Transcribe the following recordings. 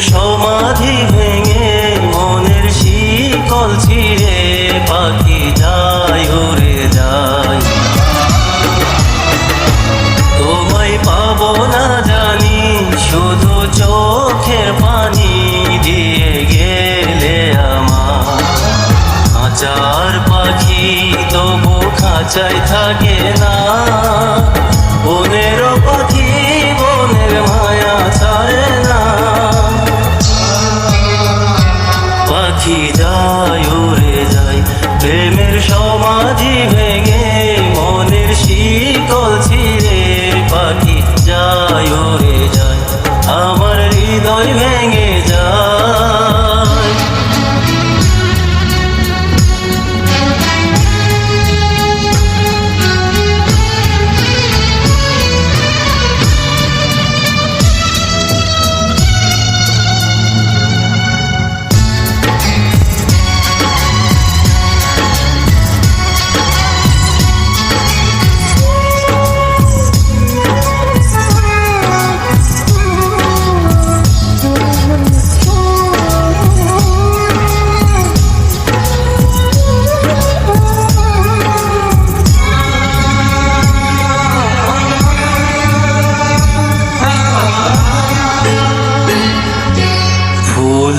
সমাধি ভেঙে মনের শিকল ছিঁড়ে পাখি যায় ওরে যায়। তোমায় পাবো না জানি, শুধু চোখের পানি দিয়ে গেলে আমার। আচার পাখি তবু খাঁচাই থাকে না। প্রেমের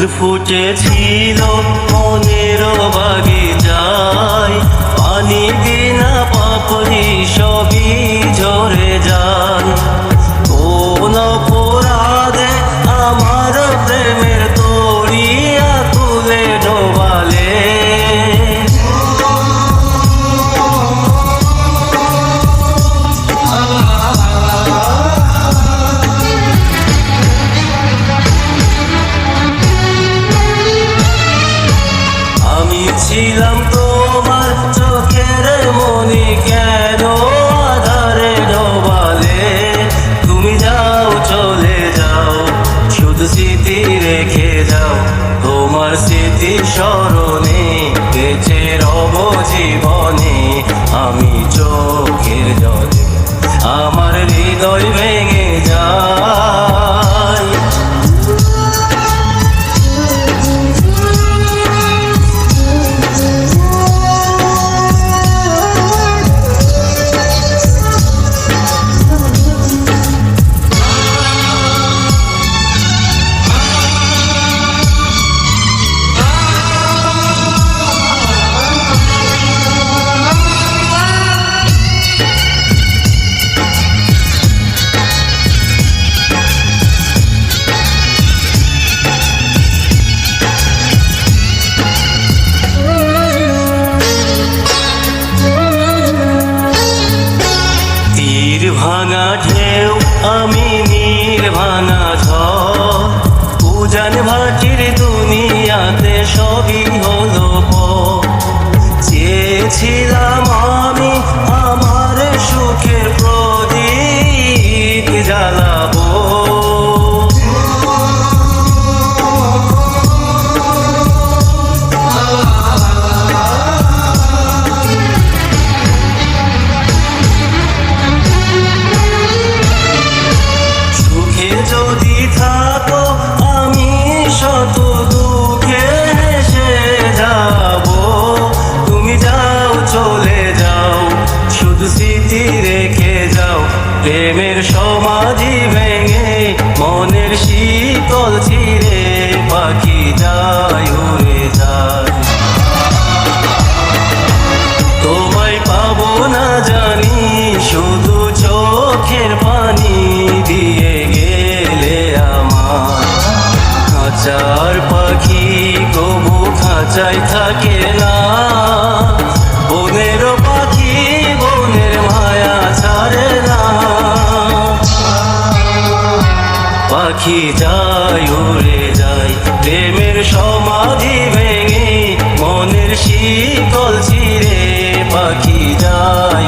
ফুল ফুটেছিল মনের বাগে যায়। পানি বিনা পাপড়ি সবই vivo. ঝড় উজান ভাটির শত দুঃখে হেসে যাব। তুমি যাও, চলে যাও। শুধু স্মৃতি রেখে যাও। প্রেমের সমাধি ভেঙে মনের শীতল ছিঁড়ে পাখি যায়, উড়ে যায়। তোমায় পাবো না জানি শুধু হাজার পাখি গবু খাঁচাই থাকে না। বনের পাখি বনের মায়া ছাড়ে না। পাখি যায়, উড়ে যায়, প্রেমের সমাধি ভেঙে মনের শীতল ছিঁড়ে। পাখি যায়